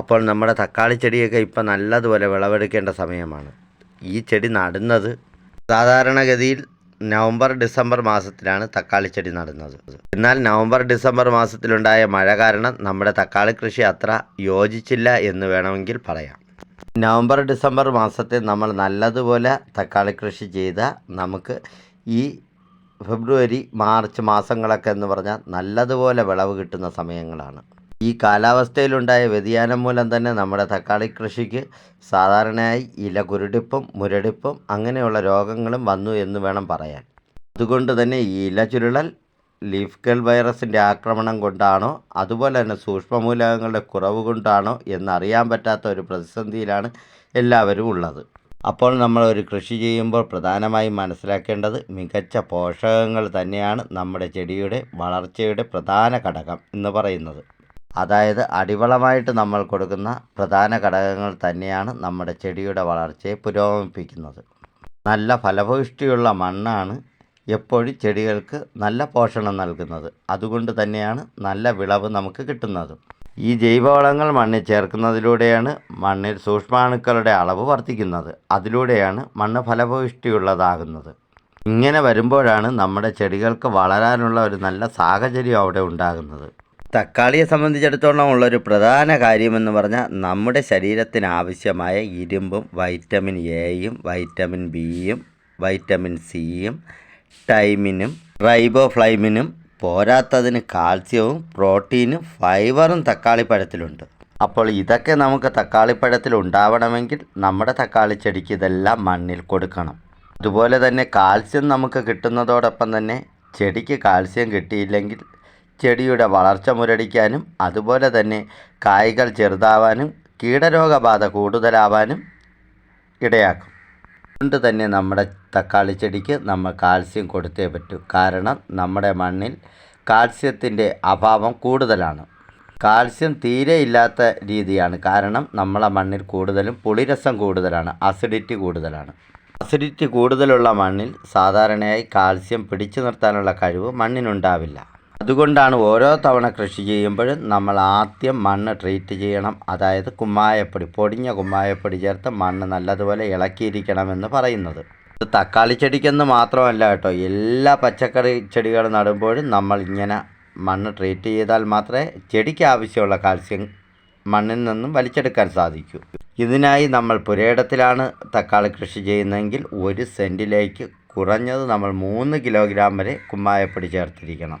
അപ്പോൾ നമ്മുടെ തക്കാളി ചെടിയൊക്കെ ഇപ്പം നല്ലതുപോലെ വിളവെടുക്കേണ്ട സമയമാണ്. ഈ ചെടി നടുന്നത് സാധാരണഗതിയിൽ നവംബർ ഡിസംബർ മാസത്തിലാണ് തക്കാളി ചെടി നടുന്നത്. എന്നാൽ നവംബർ ഡിസംബർ മാസത്തിലുണ്ടായ മഴ കാരണം നമ്മുടെ തക്കാളി കൃഷി അത്ര യോജിച്ചില്ല എന്ന് വേണമെങ്കിൽ പറയാം. നവംബർ ഡിസംബർ മാസത്തിൽ നമ്മൾ നല്ലതുപോലെ തക്കാളി കൃഷി ചെയ്താൽ നമുക്ക് ഈ ഫെബ്രുവരി മാർച്ച് മാസങ്ങളൊക്കെ എന്ന് പറഞ്ഞാൽ നല്ലതുപോലെ വിളവ് കിട്ടുന്ന സമയങ്ങളാണ്. ഈ കാലാവസ്ഥയിലുണ്ടായ വ്യതിയാനം മൂലം തന്നെ നമ്മുടെ തക്കാളി കൃഷിക്ക് സാധാരണയായി ഇല കുരുടിപ്പും മുരടിപ്പും അങ്ങനെയുള്ള രോഗങ്ങളും വന്നു എന്ന് വേണം പറയാൻ. അതുകൊണ്ട് തന്നെ ഈ ഇല ചുരുളൽ ലീഫ് കെൽ വൈറസിന്റെ ആക്രമണം കൊണ്ടാണോ അതുപോലെ തന്നെ സൂക്ഷ്മമൂലകങ്ങളുടെ കുറവ് കൊണ്ടാണോ എന്നറിയാൻ പറ്റാത്ത ഒരു പ്രതിസന്ധിയിലാണ് എല്ലാവരും ഉള്ളത്. അപ്പോൾ നമ്മൾ ഒരു കൃഷി ചെയ്യുമ്പോൾ പ്രധാനമായും മനസ്സിലാക്കേണ്ടത് മികച്ച പോഷകങ്ങൾ തന്നെയാണ് നമ്മുടെ ചെടിയുടെ വളർച്ചയുടെ പ്രധാന ഘടകം എന്ന് പറയുന്നത്. അതായത് അടിവളമായിട്ട് നമ്മൾ കൊടുക്കുന്ന പ്രധാന ഘടകങ്ങൾ തന്നെയാണ് നമ്മുടെ ചെടിയുടെ വളർച്ചയെ പുരോഗമിപ്പിക്കുന്നത്. നല്ല ഫലഭൂഷ്ടിയുള്ള മണ്ണാണ് എപ്പോഴും ചെടികൾക്ക് നല്ല പോഷണം നൽകുന്നത്. അതുകൊണ്ട് തന്നെയാണ് നല്ല വിളവ് നമുക്ക് കിട്ടുന്നത്. ഈ ജൈവവളങ്ങൾ മണ്ണിൽ ചേർക്കുന്നതിലൂടെയാണ് മണ്ണിൽ സൂക്ഷ്മാണുക്കളുടെ അളവ് വർദ്ധിക്കുന്നത്. അതിലൂടെയാണ് മണ്ണ് ഫലഭൂഷ്ടിയുള്ളതാകുന്നത് ഇങ്ങനെ വരുമ്പോഴാണ് നമ്മുടെ ചെടികൾക്ക് വളരാനുള്ള ഒരു നല്ല സാഹചര്യം അവിടെ ഉണ്ടാകുന്നത്. തക്കാളിയെ സംബന്ധിച്ചിടത്തോളം ഉള്ളൊരു പ്രധാന കാര്യമെന്ന് പറഞ്ഞാൽ നമ്മുടെ ശരീരത്തിന് ആവശ്യമായ ഇരുമ്പും വൈറ്റമിൻ എയും വൈറ്റമിൻ ബിയും വൈറ്റമിൻ സിയും ടൈമിനും റൈബോഫ്ലൈമിനും പോരാത്തതിന് കാൽസ്യവും പ്രോട്ടീനും ഫൈബറും തക്കാളിപ്പഴത്തിലുണ്ട്. അപ്പോൾ ഇതൊക്കെ നമുക്ക് തക്കാളിപ്പഴത്തിൽ ഉണ്ടാവണമെങ്കിൽ നമ്മുടെ തക്കാളി ചെടിക്ക് ഇതെല്ലാം മണ്ണിൽ കൊടുക്കണം. അതുപോലെ തന്നെ കാൽസ്യം നമുക്ക് കിട്ടുന്നതോടൊപ്പം തന്നെ ചെടിക്ക് കാൽസ്യം കിട്ടിയില്ലെങ്കിൽ ചെടിയുടെ വളർച്ച മുരടിക്കാനും അതുപോലെ തന്നെ കായ്കൾ ചെറുതാവാനും കീടരോഗബാധ കൂടുതലാവാനും ഇടയാക്കും. അതുകൊണ്ട് തന്നെ നമ്മുടെ തക്കാളി ചെടിക്ക് നമ്മൾ കാൽസ്യം കൊടുത്തേ പറ്റൂ. കാരണം നമ്മുടെ മണ്ണിൽ കാൽസ്യത്തിന്റെ അഭാവം കൂടുതലാണ്. കാൽസ്യം തീരെ ഇല്ലാത്ത രീതിയാണ്. കാരണം നമ്മളെ മണ്ണിൽ കൂടുതലും പുളിരസം കൂടുതലാണ്. അസിഡിറ്റി കൂടുതലാണ്. അസിഡിറ്റി കൂടുതലുള്ള മണ്ണിൽ സാധാരണയായി കാൽസ്യം പിടിച്ചു നിർത്താനുള്ള കഴിവ് മണ്ണിനുണ്ടാവില്ല. അതുകൊണ്ടാണ് ഓരോ തവണ കൃഷി ചെയ്യുമ്പോഴും നമ്മൾ ആദ്യം മണ്ണ് ട്രീറ്റ് ചെയ്യണം. അതായത് കുമ്മായപ്പൊടി പൊടിഞ്ഞ കുമ്മായപ്പൊടി ചേർത്ത് മണ്ണ് നല്ലതുപോലെ ഇളക്കിയിരിക്കണമെന്ന് പറയുന്നത്. ഇത് തക്കാളി ചെടിക്കെന്ന് മാത്രമല്ല കേട്ടോ. എല്ലാ പച്ചക്കറി ചെടികൾ നടുമ്പോഴും നമ്മൾ ഇങ്ങനെ മണ്ണ് ട്രീറ്റ് ചെയ്താൽ മാത്രമേ ചെടിക്ക് ആവശ്യമുള്ള കാൽസ്യം മണ്ണിൽ നിന്നും വലിച്ചെടുക്കാൻ സാധിക്കൂ. ഇതിനായി നമ്മൾ പുരയിടത്തിലാണ് തക്കാളി കൃഷി ചെയ്യുന്നതെങ്കിൽ ഒരു സെന്റിലേക്ക് കുറഞ്ഞത് നമ്മൾ മൂന്ന് കിലോഗ്രാം വരെ കുമ്മായപ്പൊടി ചേർത്തിരിക്കണം.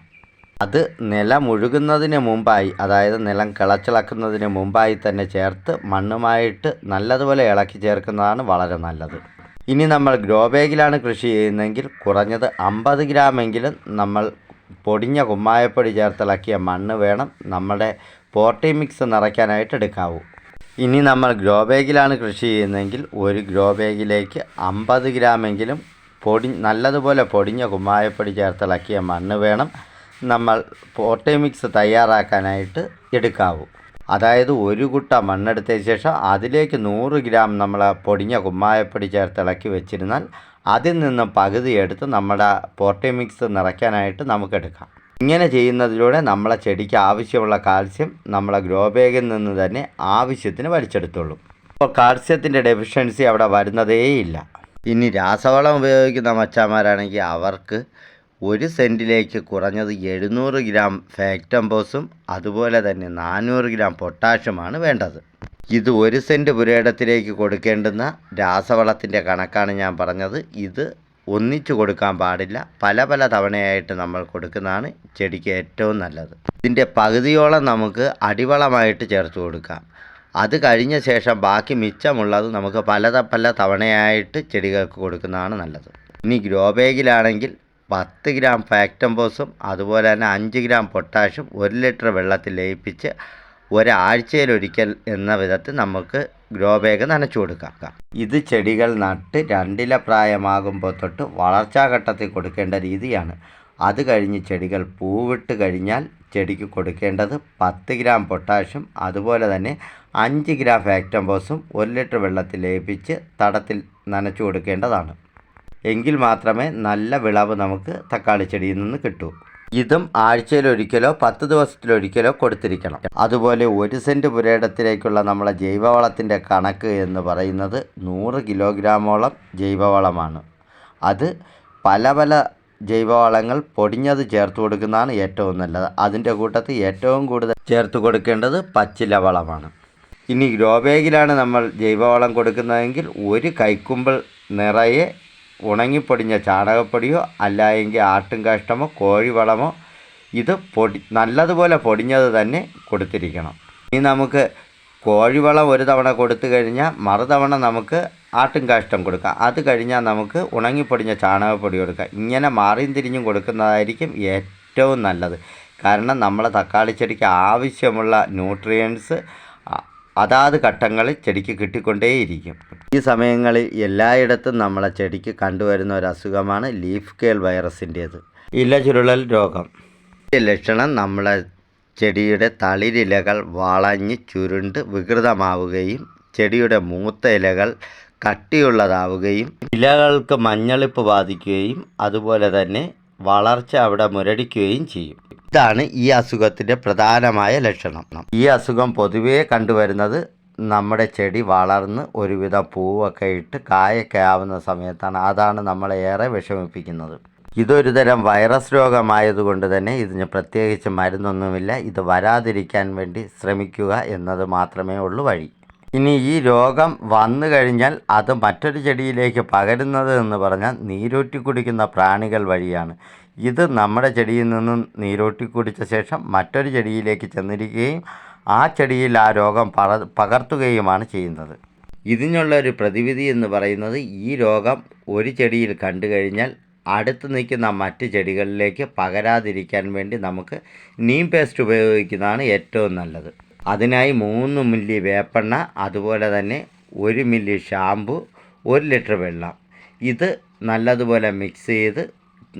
അത് നിലമുഴുകുന്നതിന് മുമ്പായി അതായത് നിലം കിളച്ചിളക്കുന്നതിന് മുമ്പായി തന്നെ ചേർത്ത് മണ്ണുമായിട്ട് നല്ലതുപോലെ ഇളക്കി ചേർക്കുന്നതാണ് വളരെ നല്ലത്. ഇനി നമ്മൾ ഗ്രോ ബാഗിലാണ് കൃഷി ചെയ്യുന്നതെങ്കിൽ കുറഞ്ഞത് അമ്പത് ഗ്രാമെങ്കിലും നമ്മൾ പൊടിഞ്ഞ കുമ്മായപ്പൊടി ചേർത്തിളക്കിയ മണ്ണ് വേണം നമ്മുടെ പോർട്ടി മിക്സ് നിറയ്ക്കാനായിട്ട് എടുക്കാവൂ. ഇനി നമ്മൾ ഗ്രോ ബാഗിലാണ് കൃഷി ചെയ്യുന്നതെങ്കിൽ ഒരു ഗ്രോ ബാഗിലേക്ക് അമ്പത് ഗ്രാമെങ്കിലും പൊടി നല്ലതുപോലെ പൊടിഞ്ഞ കുമ്മായപ്പൊടി ചേർത്തിളക്കിയ മണ്ണ് വേണം. നമ്മൾ പോട്ടേ മിക്സ് തയ്യാറാക്കാനായിട്ട് എടുക്കാവൂ. അതായത് ഒരു കുട്ട മണ്ണെടുത്ത ശേഷം അതിലേക്ക് നൂറ് ഗ്രാം നമ്മൾ പൊടിഞ്ഞ കുമ്മായപ്പൊടി ചേർത്ത് ഇളക്കി വെച്ചിരുന്നാൽ അതിൽ നിന്ന് പകുതി എടുത്ത് നമ്മുടെ പോട്ടേ മിക്സ് നിറയ്ക്കാനായിട്ട് നമുക്കെടുക്കാം ഇങ്ങനെ ചെയ്യുന്നതിലൂടെ നമ്മളെ ചെടിക്ക് ആവശ്യമുള്ള കാൽസ്യം നമ്മളെ ഗ്രോ ബാഗിൽ നിന്ന് തന്നെ ആവശ്യത്തിന് വലിച്ചെടുത്തുള്ളൂ അപ്പോൾ കാൽസ്യത്തിന്റെ ഡെഫിഷ്യൻസി അവിടെ വരുന്നതേയില്ല. ഇനി രാസവളം ഉപയോഗിക്കുന്ന മച്ചാന്മാരാണെങ്കിൽ അവർക്ക് ഒരു സെന്റിലേക്ക് കുറഞ്ഞത് എഴുന്നൂറ് ഗ്രാം ഫാക്ടംബോസും അതുപോലെ തന്നെ നാനൂറ് ഗ്രാം പൊട്ടാഷ്യമാണ് വേണ്ടത്. ഇത് ഒരു സെന്റ് പുരയിടത്തിലേക്ക് കൊടുക്കേണ്ടുന്ന രാസവളത്തിന്റെ കണക്കാണ് ഞാൻ പറഞ്ഞത്. ഇത് ഒന്നിച്ചു കൊടുക്കാൻ പാടില്ല. പല പല തവണയായിട്ട് നമ്മൾ കൊടുക്കുന്നതാണ് ചെടിക്ക് ഏറ്റവും നല്ലത്. ഇതിന്റെ പകുതിയോളം നമുക്ക് അടിവളമായിട്ട് ചേർത്ത് കൊടുക്കാം. അത് കഴിഞ്ഞ ശേഷം ബാക്കി മിച്ചമുള്ളത് നമുക്ക് പല പല തവണയായിട്ട് ചെടികൾക്ക് കൊടുക്കുന്നതാണ് നല്ലത്. ഇനി ഗ്രോ ബാഗിലാണെങ്കിൽ പത്ത് ഗ്രാം ഫാക്ടംബോസും അതുപോലെ തന്നെ അഞ്ച് ഗ്രാം പൊട്ടാഷും ഒരു ലിറ്റർ വെള്ളത്തിൽ ലയിപ്പിച്ച് ഒരാഴ്ചയിലൊരിക്കൽ എന്ന വിധത്തിൽ നമുക്ക് ഗ്രോ ബാഗ് നനച്ചു കൊടുക്കാം. ഇത് ചെടികൾ നട്ട് രണ്ടില പ്രായമാകുമ്പോൾ തൊട്ട് വളർച്ചാഘട്ടത്തിൽ കൊടുക്കേണ്ട രീതിയാണ്. അത് കഴിഞ്ഞ് ചെടികൾ പൂവിട്ട് കഴിഞ്ഞാൽ ചെടിക്ക് കൊടുക്കേണ്ടത് പത്ത് ഗ്രാം പൊട്ടാഷ്യം അതുപോലെ തന്നെ അഞ്ച് ഗ്രാം ഫാക്ടംബോസും ഒരു ലിറ്റർ വെള്ളത്തിൽ ലയിപ്പിച്ച് തടത്തിൽ നനച്ചു കൊടുക്കേണ്ടതാണ്. എങ്കിൽ മാത്രമേ നല്ല വിളവ് നമുക്ക് തക്കാളി ചെടിയിൽ നിന്ന് കിട്ടൂ. ഇതും ആഴ്ചയിലൊരിക്കലോ പത്ത് ദിവസത്തിലൊരിക്കലോ കൊടുത്തിരിക്കണം. അതുപോലെ ഒരു സെന്റ് പുരയിടത്തിലേക്കുള്ള നമ്മളെ ജൈവവളത്തിന്റെ കണക്ക് എന്ന് പറയുന്നത് നൂറ് കിലോഗ്രാമോളം ജൈവവളമാണ്. അത് പല പല ജൈവവളങ്ങൾ പൊടിഞ്ഞത് ചേർത്ത് കൊടുക്കുന്നതാണ് ഏറ്റവും നല്ലത്. അതിന്റെ കൂട്ടത്തിൽ ഏറ്റവും കൂടുതൽ ചേർത്ത് കൊടുക്കേണ്ടത് പച്ചില വളമാണ്. ഇനി ഗ്രോ ബാഗിലാണ് നമ്മൾ ജൈവവളം കൊടുക്കുന്നതെങ്കിൽ ഒരു കൈക്കുമ്പിൾ നിറയെ ഉണങ്ങിപ്പൊടിഞ്ഞ ചാണകപ്പൊടിയോ അല്ല എങ്കിൽ ആട്ടും കാഷ്ടമോ കോഴിവളമോ ഇത് പൊടി നല്ലതുപോലെ പൊടിഞ്ഞത് തന്നെ കൊടുത്തിരിക്കണം. ഇനി നമുക്ക് കോഴിവളം ഒരു തവണ കൊടുത്തു കഴിഞ്ഞാൽ മറുതവണ നമുക്ക് ആട്ടും കാഷ്ടം കൊടുക്കാം. അത് കഴിഞ്ഞാൽ നമുക്ക് ഉണങ്ങിപ്പൊടിഞ്ഞ ചാണകപ്പൊടി കൊടുക്കാം. ഇങ്ങനെ മാറിയും തിരിഞ്ഞും കൊടുക്കുന്നതായിരിക്കും ഏറ്റവും നല്ലത്. കാരണം നമ്മളെ തക്കാളി ചെടിക്ക് ആവശ്യമുള്ള ന്യൂട്രിയൻസ് അതാത് ഘട്ടങ്ങളിൽ ചെടിക്ക് കിട്ടിക്കൊണ്ടേയിരിക്കും. ഈ സമയങ്ങളിൽ എല്ലായിടത്തും നമ്മളെ ചെടിക്ക് കണ്ടുവരുന്ന ഒരു അസുഖമാണ് ലീഫ് കേൾ വൈറസിന്റേത് ഇല ചുരുളൽ രോഗം. ഈ ലക്ഷണം നമ്മളെ ചെടിയുടെ തളിരിലകൾ വളഞ്ഞ് ചുരുണ്ട് വികൃതമാവുകയും ചെടിയുടെ മൂത്ത ഇലകൾ കട്ടിയുള്ളതാവുകയും ഇലകൾക്ക് മഞ്ഞളിപ്പ് ബാധിക്കുകയും അതുപോലെ തന്നെ വളർച്ച അവിടെ മുരടിക്കുകയും ചെയ്യും. ഇതാണ് ഈ അസുഖത്തിന്റെ പ്രധാനമായ ലക്ഷണം. ഈ അസുഖം പൊതുവേ കണ്ടുവരുന്നത് നമ്മുടെ ചെടി വളർന്ന് ഒരുവിധം പൂവൊക്കെ ഇട്ട് കായൊക്കെ ആവുന്ന സമയത്താണ്. അതാണ് നമ്മളെ ഏറെ വിഷമിപ്പിക്കുന്നത്. ഇതൊരു തരം വൈറസ് രോഗമായതുകൊണ്ട് തന്നെ ഇതിന് പ്രത്യേകിച്ച് മരുന്നൊന്നുമില്ല. ഇത് വരാതിരിക്കാൻ വേണ്ടി ശ്രമിക്കുക എന്നത് മാത്രമേ ഉള്ളൂ വഴി. ഇനി ഈ രോഗം വന്നു കഴിഞ്ഞാൽ അത് മറ്റൊരു ചെടിയിലേക്ക് പകരുന്നത് എന്ന് പറഞ്ഞാൽ നീരൂറ്റി കുടിക്കുന്ന പ്രാണികൾ വഴിയാണ്. ഇത് നമ്മുടെ ചെടിയിൽ നിന്നും നീരോട്ടി കുടിച്ച ശേഷം മറ്റൊരു ചെടിയിലേക്ക് ചെന്നിരിക്കുകയും ആ ചെടിയിൽ ആ രോഗം പകർത്തുകയുമാണ് ചെയ്യുന്നത്. ഇതിനുള്ള ഒരു പ്രതിവിധി എന്ന് പറയുന്നത് ഈ രോഗം ഒരു ചെടിയിൽ കണ്ടു കഴിഞ്ഞാൽ അടുത്ത് നിൽക്കുന്ന മറ്റ് ചെടികളിലേക്ക് പകരാതിരിക്കാൻ വേണ്ടി നമുക്ക് നീം പേസ്റ്റ് ഉപയോഗിക്കുന്നതാണ് ഏറ്റവും നല്ലത്. അതിനായി മൂന്ന് മില്ലി വേപ്പെണ്ണ അതുപോലെ തന്നെ ഒരു മില്ലി ഷാമ്പു ഒരു ലിറ്റർ വെള്ളം. ഇത് നല്ലതുപോലെ മിക്സ് ചെയ്ത്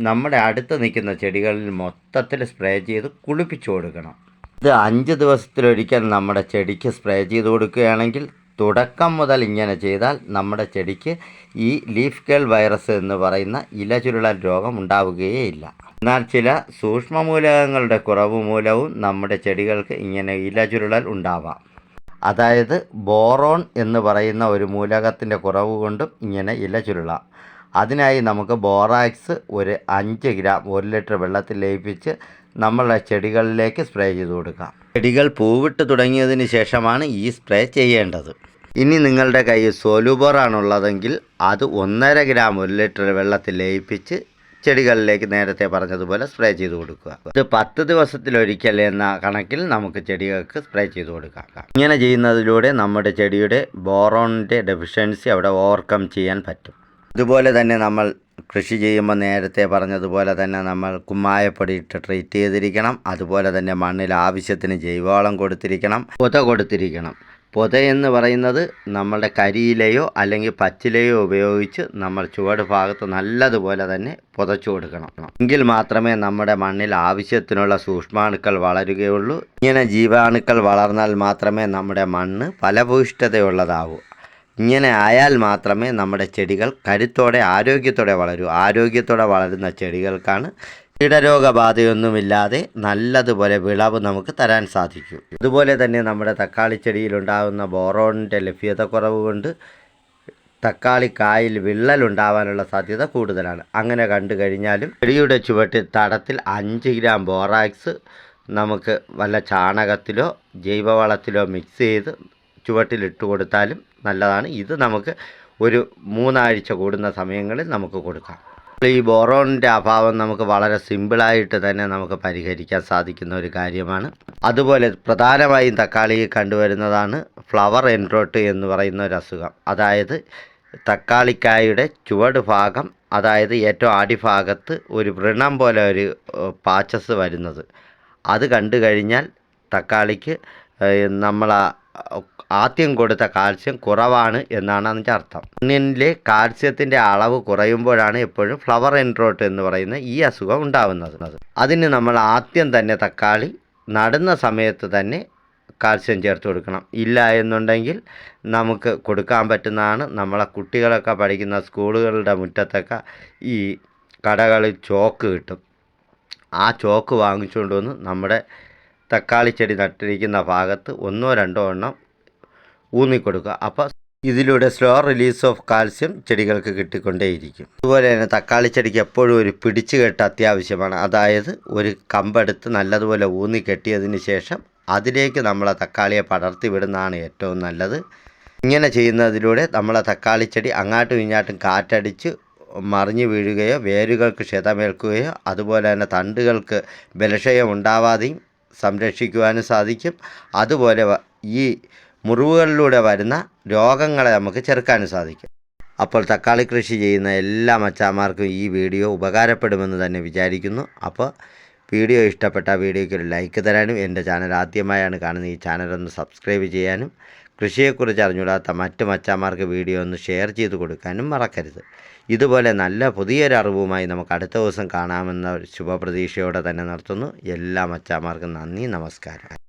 നമ്മുടെ അടുത്ത് നിൽക്കുന്ന ചെടികളിൽ മൊത്തത്തിൽ സ്പ്രേ ചെയ്ത് കുളിപ്പിച്ചു കൊടുക്കണം. ഇത് അഞ്ച് ദിവസത്തിലൊരിക്കൽ നമ്മുടെ ചെടിക്ക് സ്പ്രേ ചെയ്ത് കൊടുക്കുകയാണെങ്കിൽ തുടക്കം മുതൽ ഇങ്ങനെ ചെയ്താൽ നമ്മുടെ ചെടിക്ക് ഈ ലീഫ് കേൾ വൈറസ് എന്ന് പറയുന്ന ഇല ചുരുളൽ രോഗം ഉണ്ടാവുകയേ ഇല്ല. എന്നാൽ ചില സൂക്ഷ്മമൂലകങ്ങളുടെ കുറവ് മൂലവും നമ്മുടെ ചെടികൾക്ക് ഇങ്ങനെ ഇല ചുരുളൽ ഉണ്ടാവാം. അതായത് ബോറോൺ എന്ന് പറയുന്ന ഒരു മൂലകത്തിന്റെ കുറവ് കൊണ്ടും ഇങ്ങനെ ഇല ചുരുളാം. അതിനായി നമുക്ക് ബോറാക്സ് ഒരു അഞ്ച് ഗ്രാം ഒരു ലിറ്റർ വെള്ളത്തിൽ ലയിപ്പിച്ച് നമ്മളുടെ ചെടികളിലേക്ക് സ്പ്രേ ചെയ്ത് കൊടുക്കാം. ചെടികൾ പൂവിട്ട് തുടങ്ങിയതിന് ശേഷമാണ് ഈ സ്പ്രേ ചെയ്യേണ്ടത്. ഇനി നിങ്ങളുടെ കയ്യിൽ സോലുബോറാണുള്ളതെങ്കിൽ അത് ഒന്നര ഗ്രാം ഒരു ലിറ്റർ വെള്ളത്തിൽ ലയിപ്പിച്ച് ചെടികളിലേക്ക് നേരത്തെ പറഞ്ഞതുപോലെ സ്പ്രേ ചെയ്ത് കൊടുക്കുക. ഇത് പത്ത് ദിവസത്തിലൊരിക്കൽ എന്ന കണക്കിൽ നമുക്ക് ചെടികൾക്ക് സ്പ്രേ ചെയ്ത് കൊടുക്കാം. ഇങ്ങനെ ചെയ്യുന്നതിലൂടെ നമ്മുടെ ചെടിയുടെ ബോറോണിന്റെ ഡെഫിഷ്യൻസി അവിടെ ഓവർകം ചെയ്യാൻ പറ്റും. അതുപോലെ തന്നെ നമ്മൾ കൃഷി ചെയ്യുമ്പോൾ നേരത്തെ പറഞ്ഞതുപോലെ തന്നെ നമ്മൾ കുമ്മായപ്പൊടി ഇട്ട് ട്രീറ്റ് ചെയ്തിരിക്കണം. അതുപോലെ തന്നെ മണ്ണിൽ ആവശ്യത്തിന് ജൈവവളം കൊടുത്തിരിക്കണം. പുത കൊടുത്തിരിക്കണം. പുത എന്ന് പറയുന്നത് നമ്മളുടെ കരിയിലയോ അല്ലെങ്കിൽ പച്ചിലയോ ഉപയോഗിച്ച് നമ്മൾ ചുവട് ഭാഗത്ത് നല്ലതുപോലെ തന്നെ പുതച്ചു കൊടുക്കണം. എങ്കിൽ മാത്രമേ നമ്മുടെ മണ്ണിൽ ആവശ്യത്തിനുള്ള സൂക്ഷ്മാണുക്കൾ വളരുകയുള്ളൂ. ഇങ്ങനെ ജീവാണുക്കൾ വളർന്നാൽ മാത്രമേ നമ്മുടെ മണ്ണ് ഫലഭൂയിഷ്ഠതയുള്ളതാവൂ. ഇങ്ങനെ ആയാൽ മാത്രമേ നമ്മുടെ ചെടികൾ കരുത്തോടെ ആരോഗ്യത്തോടെ വളരൂ. ആരോഗ്യത്തോടെ വളരുന്ന ചെടികൾക്കാണ് കീടരോഗബാധയൊന്നുമില്ലാതെ നല്ലതുപോലെ വിളവ് നമുക്ക് തരാൻ സാധിക്കും. അതുപോലെ തന്നെ നമ്മുടെ തക്കാളി ചെടിയിലുണ്ടാകുന്ന ബോറോണിന്റെ ലഭ്യത കുറവ് കൊണ്ട് തക്കാളി കായിൽ വിള്ളൽ ഉണ്ടാവാനുള്ള സാധ്യത കൂടുതലാണ്. അങ്ങനെ കണ്ടു കഴിഞ്ഞാലും ചെടിയുടെ ചുവട്ടിൽ തടത്തിൽ അഞ്ച് ഗ്രാം ബോറാക്സ് നമുക്ക് വല്ല ചാണകത്തിലോ ജൈവവളത്തിലോ മിക്സ് ചെയ്ത് ചുവട്ടിലിട്ട് കൊടുത്താലും നല്ലതാണ്. ഇത് നമുക്ക് ഒരു മൂന്നാഴ്ച കൂടുന്ന സമയങ്ങളിൽ നമുക്ക് കൊടുക്കാം. ഈ ബോറോണിന്റെ അഭാവം നമുക്ക് വളരെ സിമ്പിളായിട്ട് തന്നെ നമുക്ക് പരിഹരിക്കാൻ സാധിക്കുന്ന ഒരു കാര്യമാണ്. അതുപോലെ പ്രധാനമായും തക്കാളി കണ്ടുവരുന്നതാണ് ഫ്ലവർ എൻട്രോട്ട് എന്ന് പറയുന്ന ഒരു അസുഖം. അതായത് തക്കാളിക്കായുടെ ചുവട് ഭാഗം അതായത് ഏറ്റവും അടിഭാഗത്ത് ഒരു വ്രണം പോലെ ഒരു പാച്ചസ് വരുന്നത്. അത് കണ്ടു കഴിഞ്ഞാൽ തക്കാളിക്ക് നമ്മൾ ആദ്യം കൊടുത്ത കാൽസ്യം കുറവാണ് എന്നാണ് അതിന്റെ അർത്ഥം. മണ്ണിലെ കാൽസ്യത്തിന്റെ അളവ് കുറയുമ്പോഴാണ് എപ്പോഴും ഫ്ലവർ എൻട്രോട്ട് എന്ന് പറയുന്ന ഈ അസുഖം ഉണ്ടാവുന്നത്. അതിന് നമ്മൾ ആദ്യം തന്നെ തക്കാളി നടുന്ന സമയത്ത് തന്നെ കാൽസ്യം ചേർത്ത് കൊടുക്കണം. ഇല്ല എന്നുണ്ടെങ്കിൽ നമുക്ക് കൊടുക്കാൻ പറ്റുന്നതാണ്. നമ്മളെ കുട്ടികളൊക്കെ പഠിക്കുന്ന സ്കൂളുകളുടെ മുറ്റത്തൊക്കെ ഈ കടകളിൽ ചോക്ക് കിട്ടും. ആ ചോക്ക് വാങ്ങിച്ചുകൊണ്ട് വന്ന് നമ്മുടെ തക്കാളി ചെടി നട്ടിരിക്കുന്ന ഭാഗത്ത് ഒന്നോ രണ്ടോ എണ്ണം ഊന്നിക്കൊടുക്കുക. അപ്പോൾ ഇതിലൂടെ സ്ലോ റിലീസ് ഓഫ് കാൽസ്യം ചെടികൾക്ക് കിട്ടിക്കൊണ്ടേയിരിക്കും. അതുപോലെ തന്നെ തക്കാളി ചെടിക്ക് എപ്പോഴും ഒരു പിടിച്ചു കെട്ട് അത്യാവശ്യമാണ്. അതായത് ഒരു കമ്പെടുത്ത് നല്ലതുപോലെ ഊന്നി കെട്ടിയതിന് ശേഷം അതിലേക്ക് നമ്മളെ തക്കാളിയെ പടർത്തി വിടുന്നതാണ് ഏറ്റവും നല്ലത്. ഇങ്ങനെ ചെയ്യുന്നതിലൂടെ നമ്മളെ തക്കാളി ചെടി അങ്ങാട്ടും ഇങ്ങാട്ടും കാറ്റടിച്ച് മറിഞ്ഞു വീഴുകയോ വേരുകൾക്ക് ക്ഷതമേൽക്കുകയോ അതുപോലെ തന്നെ തണ്ടുകൾക്ക് ബലക്ഷയം ഉണ്ടാവാതെയും സംരക്ഷിക്കുവാനും സാധിക്കും. അതുപോലെ ഈ മുറിവുകളിലൂടെ വരുന്ന രോഗങ്ങളെ നമുക്ക് ചെറുക്കാൻ സാധിക്കും. അപ്പോൾ തക്കാളി കൃഷി ചെയ്യുന്ന എല്ലാ മച്ചാമാർക്കും ഈ വീഡിയോ ഉപകാരപ്പെടുമെന്ന് തന്നെ വിചാരിക്കുന്നു. അപ്പോൾ വീഡിയോ ഇഷ്ടപ്പെട്ട വീഡിയോയ്ക്ക് ഒരു ലൈക്ക് തരാനും എന്റെ ചാനൽ ആദ്യമായാണ് കാണുന്നത് ഈ ചാനൽ ഒന്ന് സബ്സ്ക്രൈബ് ചെയ്യാനും കൃഷിയെക്കുറിച്ച് അറിഞ്ഞുകൂടാത്ത മറ്റ് മച്ചാമാർക്ക് വീഡിയോ ഒന്ന് ഷെയർ ചെയ്ത് കൊടുക്കാനും മറക്കരുത്. ഇതുപോലെ നല്ല പുതിയൊരു അറിവുമായി നമുക്ക് അടുത്ത ദിവസം കാണാമെന്ന ശുഭപ്രതീക്ഷയോടെ തന്നെ നിർത്തുന്നു. എല്ലാ മച്ചാമാർക്കും നന്ദി നമസ്കാരം.